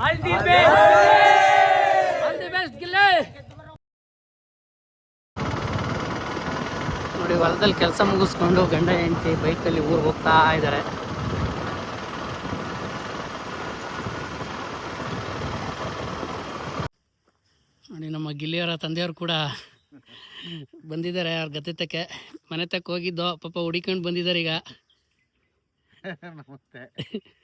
All the best all the best ಗಿಲ್ಲೆ ನೋಡಿ ಹೊಲದಲ್ಲಿ ಕೆಲಸ ಮುಗಿಸ್ಕೊಂಡು ಗಂಡ ಹೆಂಡತಿ ಬೈಕಲ್ಲಿ ಊರಿಗೆ ಹೋಗ್ತಾ ಇದ್ದಾರೆ ನೋಡಿ ನಮ್ಮ ಗಿಲ್ಲಿಯವರ ತಂದೆಯವರು ಕೂಡ ಬಂದಿದ್ದಾರೆ ಅವ್ರ ಗತಿತಕ್ಕೆ ಮನೆ ತಕ್ಕ ಹೋಗಿದ್ದೋ ಪಾಪ ಹುಡಿಕೊಂಡು ಬಂದಿದ್ದಾರೆ ಈಗ.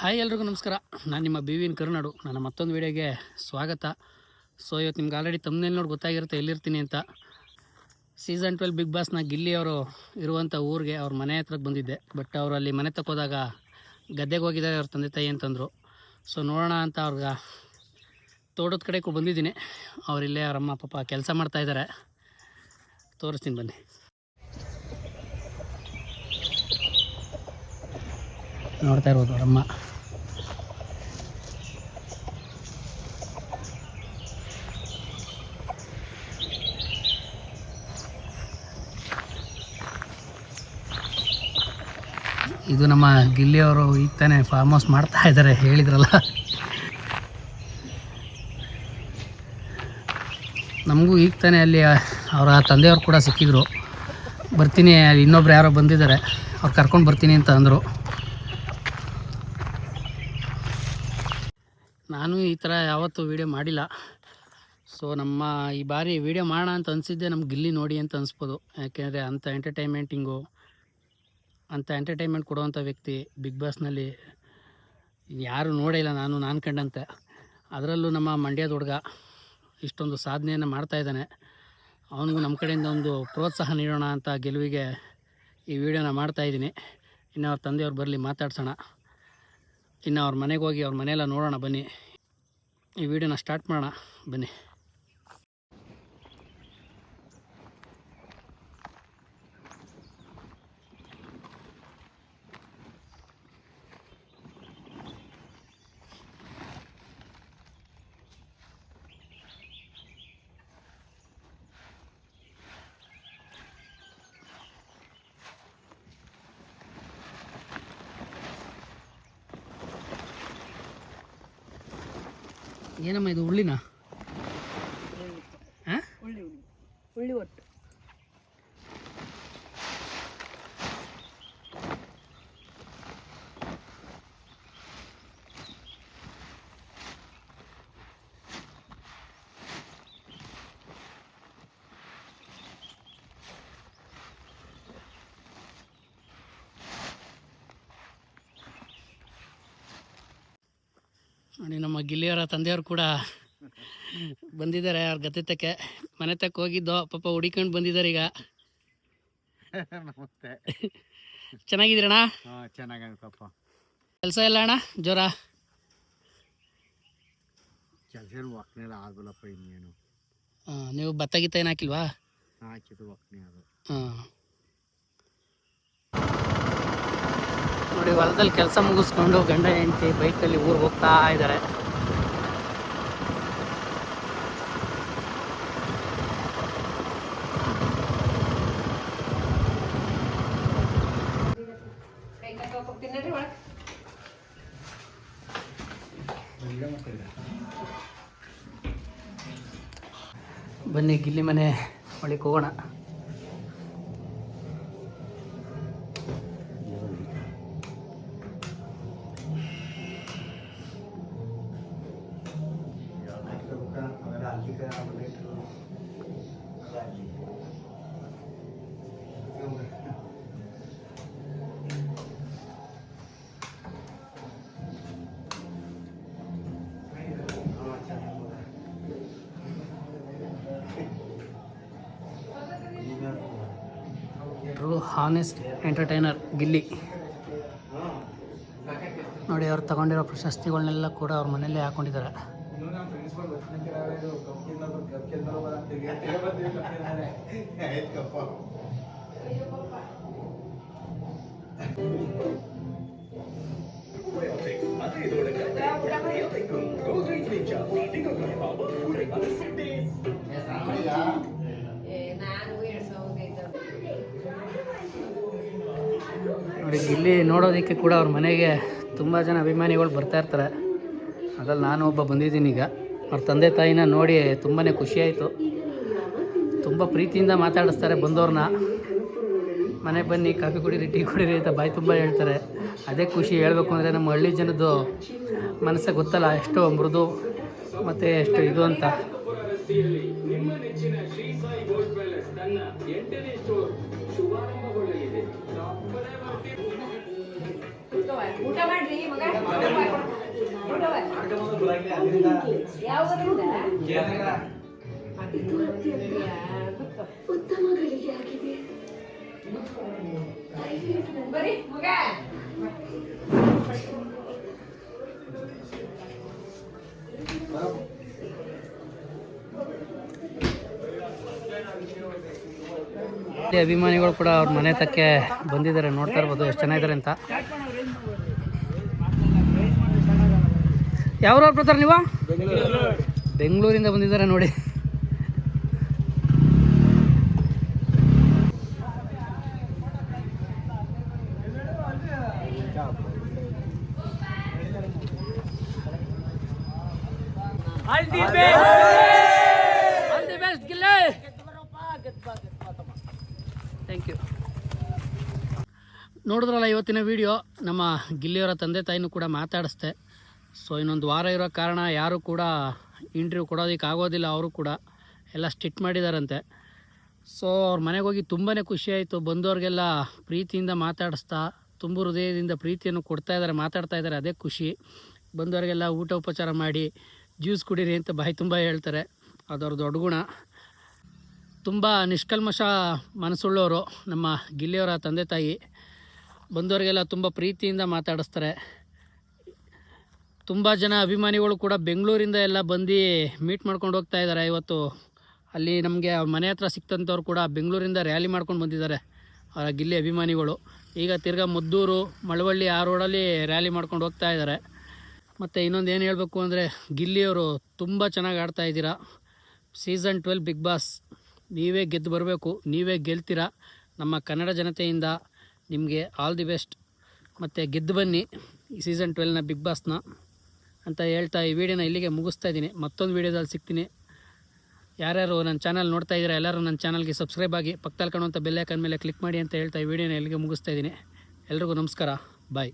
ಹಾಯ್ ಎಲ್ರಿಗೂ ನಮಸ್ಕಾರ. ನಾನು ನಿಮ್ಮ ಬಿ ವಿನ್ ಕರುನಾಡು. ನನ್ನ ಮತ್ತೊಂದು ವೀಡಿಯೋಗೆ ಸ್ವಾಗತ. ಸೊ ಇವತ್ತು ನಿಮ್ಗೆ ಆಲ್ರೆಡಿ ತಮ್ಮನೇಲಿ ನೋಡಿ ಗೊತ್ತಾಗಿರುತ್ತೆ ಎಲ್ಲಿರ್ತೀನಿ ಅಂತ. ಸೀಸನ್ ಟ್ವೆಲ್ ಬಿಗ್ ಬಾಸ್ನ ಗಿಲ್ಲಿ ಅವರು ಇರುವಂಥ ಊರಿಗೆ ಅವ್ರ ಮನೆ ಹತ್ರಕ್ಕೆ ಬಂದಿದ್ದೆ. ಬಟ್ ಅವರು ಅಲ್ಲಿ ಮನೆ ತಕ್ಕೋದಾಗ ಗದ್ದೆಗೆ ಹೋಗಿದ್ದಾರೆ ಅವ್ರ ತಂದೆ ತಾಯಿ ಅಂತಂದರು. ಸೊ ನೋಡೋಣ ಅಂತ ಅವ್ರಿಗೆ ತೋಟದ ಕಡೆಗೂ ಬಂದಿದ್ದೀನಿ. ಅವರಿಲ್ಲೇ ಅವ್ರ ಅಮ್ಮ ಪಾಪ ಕೆಲಸ ಮಾಡ್ತಾಯಿದ್ದಾರೆ ತೋರಿಸ್ತೀನಿ ಬನ್ನಿ. ನೋಡ್ತಾ ಇರ್ಬೋದು ಅವರಮ್ಮ ಇದು ನಮ್ಮ ಗಿಲ್ಲಿಯವರು ಈಗ ತಾನೇ ಫಾರ್ಮ್ ಹೌಸ್ ಮಾಡ್ತಾ ಇದ್ದಾರೆ ಹೇಳಿದ್ರಲ್ಲ. ನಮಗೂ ಈಗ ತಾನೇ ಅಲ್ಲಿ ಅವರ ತಂದೆಯವರು ಕೂಡ ಸಿಕ್ಕಿದ್ರು. ಬರ್ತೀನಿ ಇನ್ನೊಬ್ರು ಯಾರೋ ಬಂದಿದ್ದಾರೆ, ಅವ್ರು ಕರ್ಕೊಂಡು ಬರ್ತೀನಿ ಅಂತ ಅಂದರು. ನಾನು ಈ ಥರ ಯಾವತ್ತೂ ವೀಡಿಯೋ ಮಾಡಿಲ್ಲ. ಸೊ ನಮ್ಮ ಈ ಬಾರಿ ವೀಡಿಯೋ ಮಾಡೋಣ ಅಂತ ಅನಿಸಿದ್ದೆ ನಮ್ಗೆ ಗಿಲ್ಲಿ ನೋಡಿ ಅಂತ ಅನಿಸ್ಬೋದು. ಯಾಕೆಂದರೆ, ಅಂಥ ಎಂಟರ್ಟೈನ್ಮೆಂಟಿಂಗು ಅಂಥ ಎಂಟರ್ಟೈನ್ಮೆಂಟ್ ಕೊಡುವಂಥ ವ್ಯಕ್ತಿ ಬಿಗ್ ಬಾಸ್ನಲ್ಲಿ ಯಾರು ನೋಡೇ ಇಲ್ಲ ನಾನು ನಾನು ಕಂಡಂತೆ. ಅದರಲ್ಲೂ ನಮ್ಮ ಮಂಡ್ಯದ ಹುಡುಗ ಇಷ್ಟೊಂದು ಸಾಧನೆಯನ್ನು ಮಾಡ್ತಾಯಿದ್ದಾನೆ ಅವನಿಗೂ ನಮ್ಮ ಕಡೆಯಿಂದ ಒಂದು ಪ್ರೋತ್ಸಾಹ ನೀಡೋಣ ಅಂತ ಗೆಲುವಿಗೆ ಈ ವಿಡಿಯೋನ ಮಾಡ್ತಾಯಿದ್ದೀನಿ ಇನ್ನು ಅವ್ರ ತಂದೆಯವ್ರು ಬರಲಿ, ಮಾತಾಡ್ಸೋಣ. ಇನ್ನು ಅವ್ರ ಮನೆಗೆ ಹೋಗಿ ಅವ್ರ ಮನೆಯೆಲ್ಲ ನೋಡೋಣ, ಬನ್ನಿ. ಈ ವಿಡಿಯೋನ ಸ್ಟಾರ್ಟ್ ಮಾಡೋಣ, ಬನ್ನಿ. ಏನಮ್ಮ ಇದು ಉಳ್ಳಿನ ನೋಡಿ ನಮ್ಮ ಗಿಲ್ಲಿಯವರ ತಂದೆಯವರು ಕೂಡ ಬಂದಿದ್ದಾರೆ ಅವ್ರ ಗತಿತಕ್ಕೆ ಮನೆ ತಕ್ಕ ಹೋಗಿದ್ದೋ ಪಾಪ ಹುಡಿಕೊಂಡು ಬಂದಿದ್ದಾರೆ ಈಗ. ನಮಸ್ತೆ. ಚೆನ್ನಾಗಿದ್ದೀರಣ್ಣ? ಹಾಂ ಚೆನ್ನಾಗಪ್ಪ ಕೆಲಸ ಇಲ್ಲ ಅಣ್ಣ ಜ್ವರ? ಕೆಲಸ ಆಗಲ್ಲಪ್ಪ ಇನ್ನೇನು. ನೀವು ಭತ್ತ ಗಿತ್ತ ಏನು ಹಾಕಿಲ್ವಾ? ಹಾಕಿದ್ದು ಅದು. ಹಾಂ. ನೋಡಿ, ಹೊಲದಲ್ಲಿ ಕೆಲಸ ಮುಗಿಸ್ಕೊಂಡು ಗಂಡ ಹೆಂಡತಿ ಬೈಕಲ್ಲಿ ಊರಿಗೆ ಹೋಗ್ತಾ ಇದ್ದಾರೆ ಬನ್ನಿ, ಗಿಲ್ಲಿ ಮನೆ ಒಳಗೆ ಹೋಗೋಣ. ಹಾನೆಸ್ಟ್ ಎಂಟರ್ಟೈನರ್ ಗಿಲ್ಲಿ ನೋಡಿ ಅವ್ರು ತಗೊಂಡಿರೋ ಪ್ರಶಸ್ತಿಗಳನ್ನೆಲ್ಲ ಕೂಡ ಅವ್ರ ಮನೆಯಲ್ಲೇ ಹಾಕೊಂಡಿದ್ದಾರೆ ನೋಡಿ ಇಲ್ಲಿ ನೋಡೋದಕ್ಕೆ ಕೂಡ ಅವ್ರ ಮನೆಗೆ ತುಂಬ ಜನ ಅಭಿಮಾನಿಗಳು ಬರ್ತಾ ಇರ್ತಾರೆ. ಅದ್ರಲ್ಲಿ ನಾನು ಒಬ್ಬ ಬಂದಿದ್ದೀನಿ ಈಗ. ಅವ್ರ ತಂದೆ ತಾಯಿನ ನೋಡಿ ತುಂಬಾ ಖುಷಿಯಾಯಿತು ತುಂಬ ಪ್ರೀತಿಯಿಂದ ಮಾತಾಡಿಸ್ತಾರೆ ಬಂದವ್ರನ್ನ. ಮನೆ ಬನ್ನಿ, ಕಾಫಿ ಕುಡೀರಿ, ಟೀ ಕುಡೀರಿ ಅಂತ ಬಾಯಿ ತುಂಬ ಹೇಳ್ತಾರೆ. ಅದೇ ಖುಷಿ ಹೇಳಬೇಕು ಅಂದರೆ ನಮ್ಮ ಹಳ್ಳಿ ಜನದ್ದು ಮನಸ್ಸೇ ಗೊತ್ತಲ್ಲ ಎಷ್ಟು ಮೃದು ಮತ್ತು ಎಷ್ಟು ಇದು ಅಂತ. ಊಟ ಯಾವ್ದ್ರಿಂದ ಉತ್ತಮ ಗಳಿಗೆ ಆಗಿದೆ. ಬರೀ ಮಗ. ಈ ಅಭಿಮಾನಿಗಳು ಕೂಡ ಅವ್ರ ಮನೆ ತಕ್ಕೆ ಬಂದಿದ್ದಾರೆ ನೋಡ್ತಾ ಇರ್ಬೋದು ಎಷ್ಟು ಚೆನ್ನಾಗಿದ್ದಾರೆ ಅಂತ. ಯಾವ್ರವ್ರು ಬರ್ತಾರೆ ನೀವು? ಬೆಂಗಳೂರಿಂದ ಬಂದಿದ್ದಾರೆ ನೋಡಿ. ಥ್ಯಾಂಕ್ ಯು ನೋಡಿದ್ರಲ್ಲ ಇವತ್ತಿನ ವಿಡಿಯೋ ನಮ್ಮ ಗಿಲ್ಲಿಯವರ ತಂದೆ ತಾಯಿನೂ ಕೂಡ ಮಾತಾಡಿಸ್ದೆ. ಸೊ ಇನ್ನೊಂದು ವಾರ ಇರೋ ಕಾರಣ ಯಾರು ಕೂಡ ಇಂಟರ್ವ್ಯೂ ಕೊಡೋದಕ್ಕೆ ಆಗೋದಿಲ್ಲ ಅವರು ಕೂಡ. ಎಲ್ಲ ಸ್ಟಿಟ್ ಮಾಡಿದಾರಂತೆ. ಸೊ ಅವ್ರ ಮನೆಗೆ ಹೋಗಿ ತುಂಬಾ ಖುಷಿಯಾಯಿತು ಬಂದವ್ರಿಗೆಲ್ಲ ಪ್ರೀತಿಯಿಂದ ಮಾತಾಡಿಸ್ತಾ, ತುಂಬ ಹೃದಯದಿಂದ ಪ್ರೀತಿಯನ್ನು ಕೊಡ್ತಾ ಇದ್ದಾರೆ ಮಾತಾಡ್ತಾ ಇದ್ದಾರೆ ಅದೇ ಖುಷಿ. ಬಂದವರಿಗೆಲ್ಲ ಊಟ ಉಪಚಾರ ಮಾಡಿ, ಜ್ಯೂಸ್ ಕುಡೀರಿ ಅಂತ ಬಾಯಿ ತುಂಬ ಹೇಳ್ತಾರೆ. ಅದವ್ರ ದೊಡ್ಡ ಗುಣ. ತುಂಬ ನಿಷ್ಕಲ್ಮಶ ಮನಸ್ಸುಳ್ಳೋರು ನಮ್ಮ ಗಿಲ್ಲಿಯವರ ತಂದೆ ತಾಯಿ. ಬಂದವರಿಗೆಲ್ಲ ತುಂಬ ಪ್ರೀತಿಯಿಂದ ಮಾತಾಡಿಸ್ತಾರೆ. ತುಂಬ ಜನ ಅಭಿಮಾನಿಗಳು ಕೂಡ ಬೆಂಗಳೂರಿಂದ ಎಲ್ಲ ಬಂದು ಮೀಟ್ ಮಾಡ್ಕೊಂಡು ಹೋಗ್ತಾ ಇದ್ದಾರೆ. ಇವತ್ತು ಅಲ್ಲಿ ನಮಗೆ ಮನೆ ಹತ್ರ ಸಿಕ್ತಂಥವ್ರು ಕೂಡ ಬೆಂಗಳೂರಿಂದ ರ್ಯಾಲಿ ಮಾಡ್ಕೊಂಡು ಬಂದಿದ್ದಾರೆ. ಅವರ ಗಿಲ್ಲಿ ಅಭಿಮಾನಿಗಳು. ಈಗ ತಿರ್ಗಾ ಮದ್ದೂರು, ಮಳವಳ್ಳಿ ಆ ರೋಡಲ್ಲಿ ರ್ಯಾಲಿ ಮಾಡ್ಕೊಂಡು ಹೋಗ್ತಾ ಇದ್ದಾರೆ. ಮತ್ತು ಇನ್ನೊಂದು ಏನು ಹೇಳಬೇಕು ಅಂದರೆ ಗಿಲ್ಲಿಯವರು ತುಂಬ ಚೆನ್ನಾಗಿ ಆಡ್ತಾ ಇದ್ದೀರಾ. ಸೀಸನ್ ಟ್ವೆಲ್ ಬಿಗ್ ಬಾಸ್ ನೀವೇ ಗೆದ್ದು ಬರಬೇಕು, ನೀವೇ ಗೆಲ್ತೀರಾ ನಮ್ಮ ಕನ್ನಡ ಜನತೆಯಿಂದ. ನಿಮಗೆ ಆಲ್ ದಿ ಬೆಸ್ಟ್ ಮತ್ತು ಗೆದ್ದು ಬನ್ನಿ ಈ ಸೀಸನ್ ಟ್ವೆಲ್ನ ಬಿಗ್ ಬಾಸ್ನ ಅಂತ ಹೇಳ್ತಾ ಈ ವಿಡಿಯೋನ ಇಲ್ಲಿಗೆ ಮುಗಿಸ್ತಾ ಇದ್ದೀನಿ. ಮತ್ತೊಂದು ವೀಡಿಯೋದಲ್ಲಿ ಸಿಗ್ತೀನಿ. ಯಾರ್ಯಾರು ನನ್ನ ಚಾನಲ್ ನೋಡ್ತಾ ಇದ್ದೀರಾ, ಎಲ್ಲರೂ ನನ್ನ ಚಾನಲ್ಗೆ ಸಬ್ಸ್ಕ್ರೈಬ್ ಆಗಿ ಪಕ್ಕದಲ್ಲಿ ಕಾಣುವಂಥ ಬೆಲ್ಲೈಕನ್ ಮೇಲೆ ಕ್ಲಿಕ್ ಮಾಡಿ ಅಂತ ಹೇಳ್ತಾ ಈ ವಿಡಿಯೋನ ಇಲ್ಲಿಗೆ ಮುಗಿಸ್ತಾ ಇದ್ದೀನಿ. ಎಲ್ರಿಗೂ ನಮಸ್ಕಾರ. ಬಾಯ್.